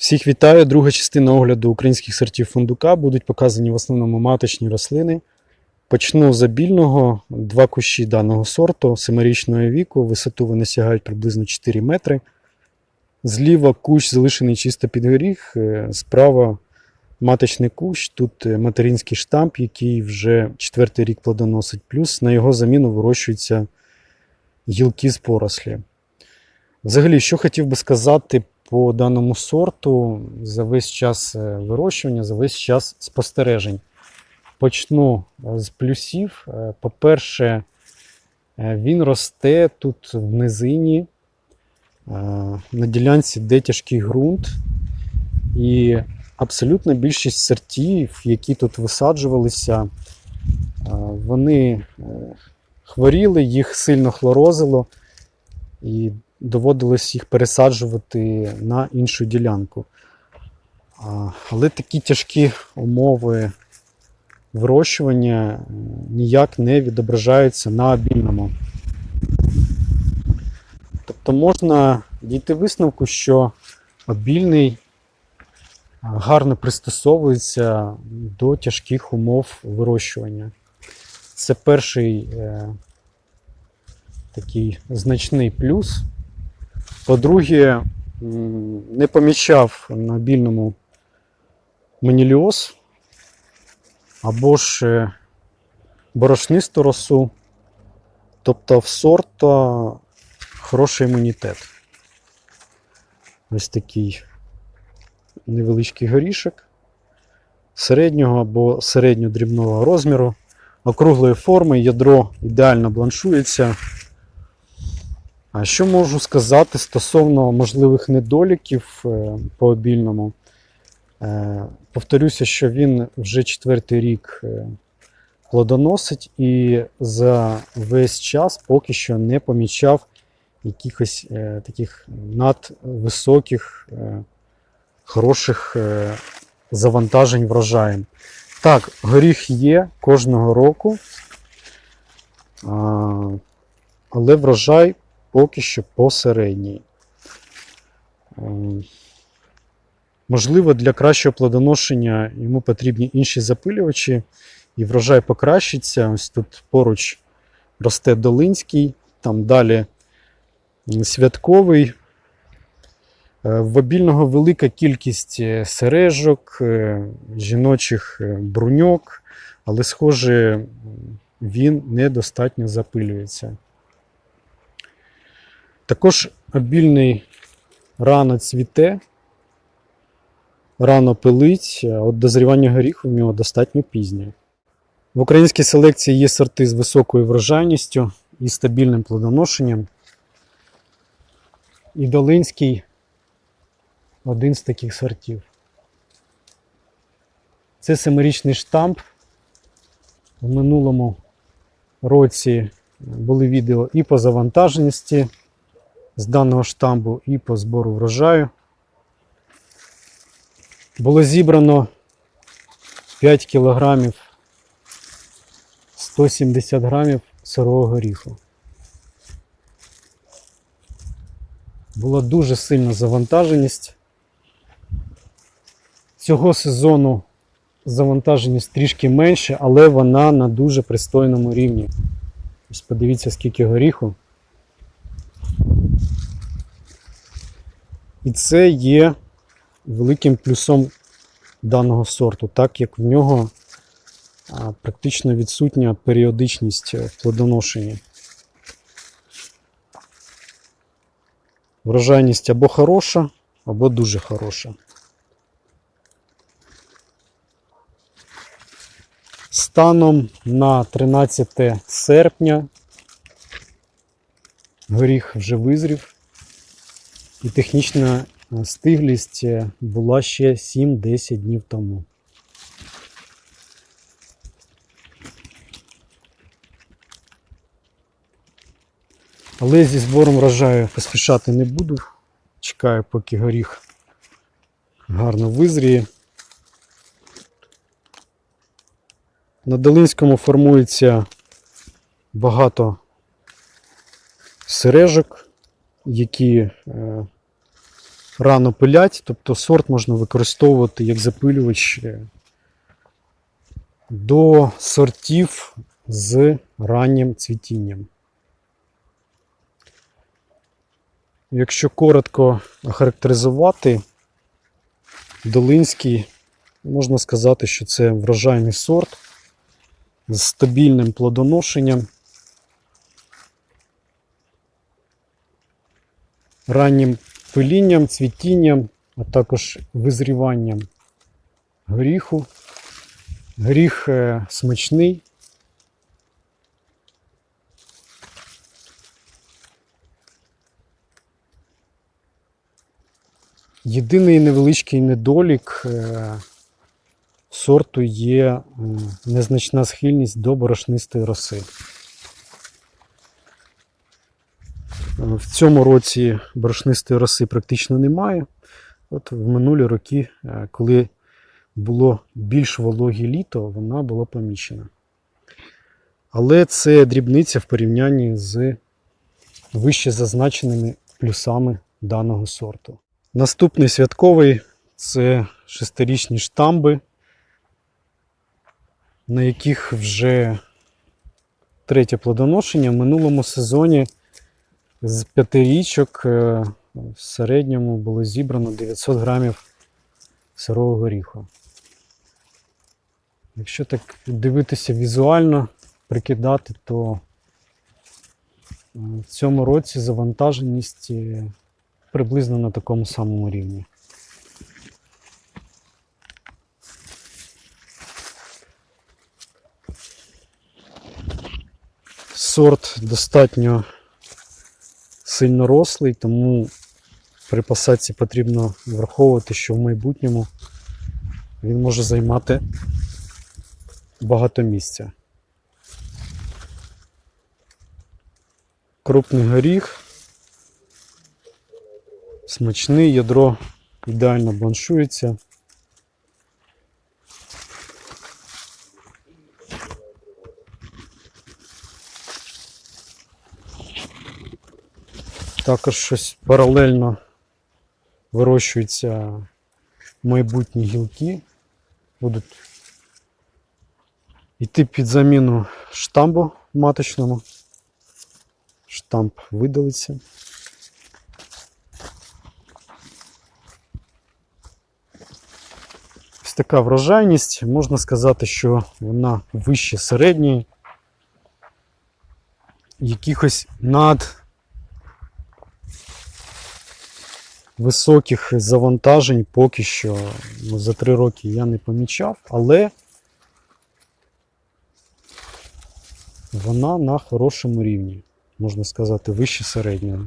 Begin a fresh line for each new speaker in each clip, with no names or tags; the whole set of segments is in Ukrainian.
Всіх вітаю. Друга частина огляду українських сортів фундука. Будуть показані в основному маточні рослини. Почну з обільного. Два кущі даного сорту семирічного віку. Висоту вони сягають приблизно 4 метри. Зліва кущ залишений чисто під горіх. е, Справа маточний кущ. Тут е, материнський штамп, який вже четвертий рік плодоносить. Плюс на його заміну вирощуються гілки з порослі. Взагалі, що хотів би сказати по даному сорту за весь час е, вирощування, за весь час спостережень. Почну е, з плюсів. Е, По-перше, він росте тут в низині, на ділянці, де тяжкий ґрунт. І абсолютно більшість сортів, які тут висаджувалися, вони хворіли, їх сильно хлорозило. І доводилось їх пересаджувати на іншу ділянку. Але такі тяжкі умови вирощування е, ніяк не відображаються на обільному. Тобто можна дійти висновку, що обільний гарно пристосовується до тяжких умов вирощування. Це перший е, такий значний плюс. По-друге, не помічав на більному маніліоз або ж е, борошнисту росу. Тобто в сорта хороший імунітет. Ось такий невеличкий горішок середнього або середньодрібного розміру, округлої форми, ядро ідеально бланшується. А що можу сказати стосовно можливих недоліків е, по обільному? Е, Повторюся, що він вже четвертий рік е, плодоносить і за весь час поки що не помічав якихось таких надвисоких, хороших завантажень врожаєм. Так, горіх є кожного року, але врожай поки що посередній. Ем, Можливо, для кращого плодоношення йому потрібні інші запилювачі, і врожай покращиться. Ось тут поруч росте Долинський, там далі святковий. Е, В обільного велика кількість е, сережок, е, жіночих бруньок, але, схоже, він недостатньо запилюється. Також обільний рано цвіте, рано пилить, а от дозрівання горіху в нього достатньо пізнє. В українській селекції є сорти з високою врожайністю і стабільним плодоношенням. І Долинський один з таких сортів. Це семирічний штамп. В минулому році були відео і по завантаженості з даного штамбу, і по збору врожаю. Було зібрано 5 кілограмів 170 грамів сирого горіху. Була дуже сильна завантаженість. Цього сезону завантаженість трішки менше, але вона на дуже пристойному рівні. Ось подивіться, скільки горіху. І це є великим плюсом даного сорту, так як в нього практично відсутня періодичність е, в плодоношенні. Врожайність або хороша, або дуже хороша. Станом на 13 серпня горіх вже визрів, і технічна е, стиглість е, була ще 7-10 днів тому. Але зі збором врожаю поспішати не буду. Чекаю, поки горіх гарно визріє. На Долинському формується багато сережок, які е, рано пилять, тобто сорт можна використовувати як запилювач е, до сортів з раннім цвітінням. Якщо коротко охарактеризувати, Долинський, можна сказати, що це врожайний сорт з стабільним плодоношенням, раннім пилінням, цвітінням, а також визріванням горіху. Горіх е, смачний. Єдиний невеличкий недолік е, сорту є незначна схильність до борошнистої роси. В цьому році борошнистої роси практично немає. От в минулі роки, е, коли було більш вологе літо, вона була помічена. Але це дрібниця в порівнянні з вище зазначеними плюсами даного сорту. Наступний святковий це шестирічні штамби, на яких вже третє плодоношення. В минулому сезоні з п'ятирічок е, в середньому було зібрано 900 грамів сирого горіху. Якщо так дивитися візуально, прикидати, то е, в цьому році завантаженість е, приблизно на такому самому рівні. Сорт достатньо сильно рослий, тому при посадці потрібно враховувати, що в майбутньому він може займати багато місця. Крупний горіх, смачний, ядро ідеально бланшується. Також щось паралельно вирощуються майбутні гілки. Будуть йти під заміну штамбу маточному. Штамп видалиться. Ось така врожайність. Можна сказати, що вона вище середньої. Якихось над високих завантажень поки що ну, за три роки я не помічав, але вона на хорошому рівні, можна сказати, вище середнього.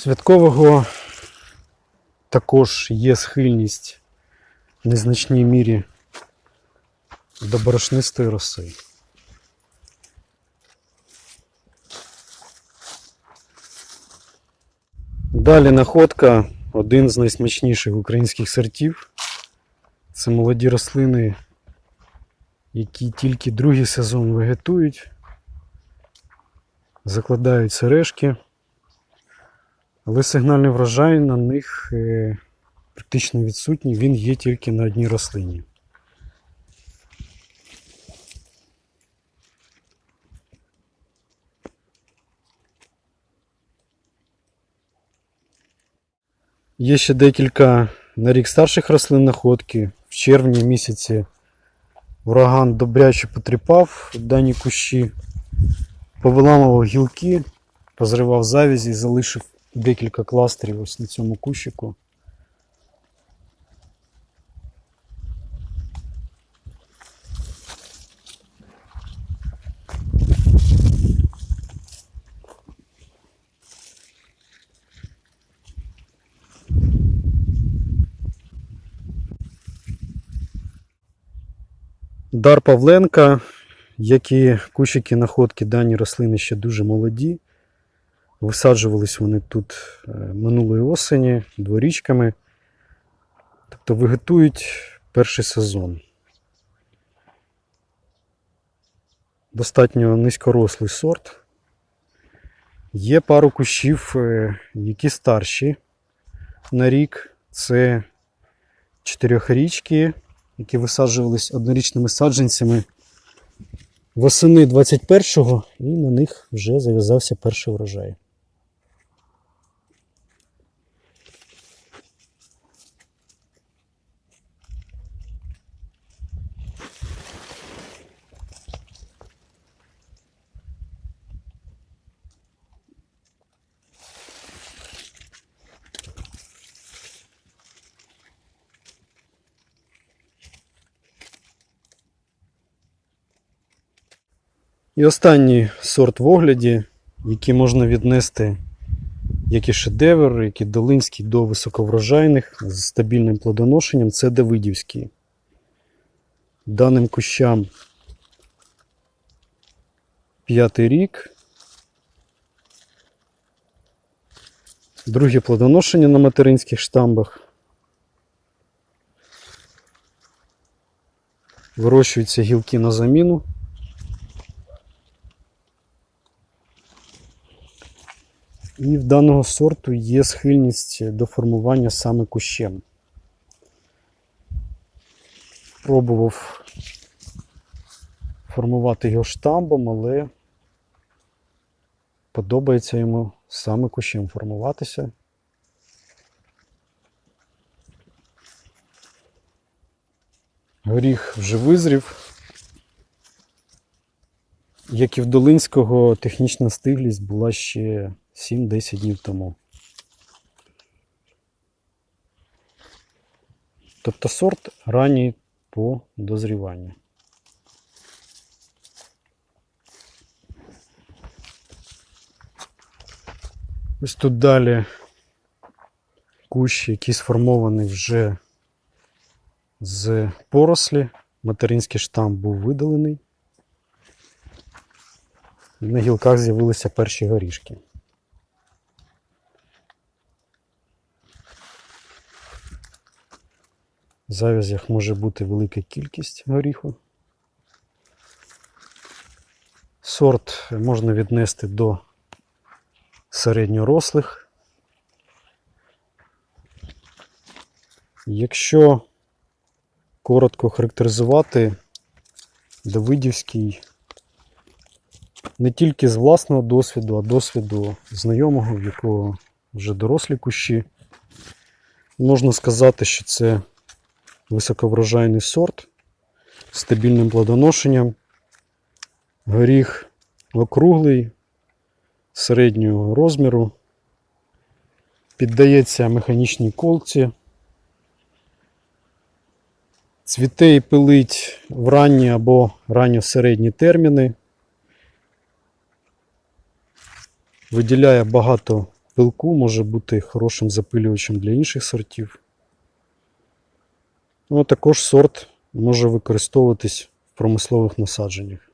Святкового також є схильність в незначній мірі до борошнистої роси. Далі находка один з найсмачніших українських сортів. Це молоді рослини, які тільки другий сезон вегетують, закладають сережки. Але сигнальний врожай на них е, практично відсутній, він є тільки на одній рослині. Є ще декілька на рік старших рослин находки. В червні місяці ураган добряче потріпав дані кущі, повиламував гілки, позривав завязі і залишив декілька кластерів ось на цьому кущику. Дар Павленка, які кущики находки дані рослини ще дуже молоді. Висаджувались вони тут е, минулої осені дворічками. Тобто вегетують перший сезон. Достатньо низькорослий сорт. Є пару кущів, е, які старші на рік. Це чотирьохрічки, які висаджувались однорічними саджанцями восени 21-го, і на них вже зав'язався перший врожай. І останній сорт в огляді, який можна віднести як і шедевр, як і долинський до високоврожайних з стабільним плодоношенням, це Давидівський. Даним кущам п'ятий рік. Друге плодоношення на материнських штамбах. Вирощуються гілки на заміну. І в даного сорту є схильність до формування саме кущем. Пробував формувати його штамбом, але подобається йому саме кущем формуватися. Горіх вже визрів. Як і в Долинського, технічна стиглість була ще 7-10 днів тому. Тобто сорт ранній по дозріванню. Ось тут далі кущ, який сформований вже з порослі. Материнський штамп був видалений. І на гілках з'явилися перші горішки. В завязях може бути велика кількість горіху. Сорт можна віднести до середньорослих. Якщо коротко характеризувати, Давидівський не тільки з власного досвіду, а досвіду знайомого, в якого вже дорослі кущі. Можна сказати, що це високоврожайний сорт з стабільним плодоношенням. Горіх округлий, середнього розміру, піддається механічній колці. Цвіте і пилить в ранні або ранньо-середні терміни. Виділяє багато пилку, може бути хорошим запилювачем для інших сортів. Ну, також сорт може використовуватись в промислових насадженнях.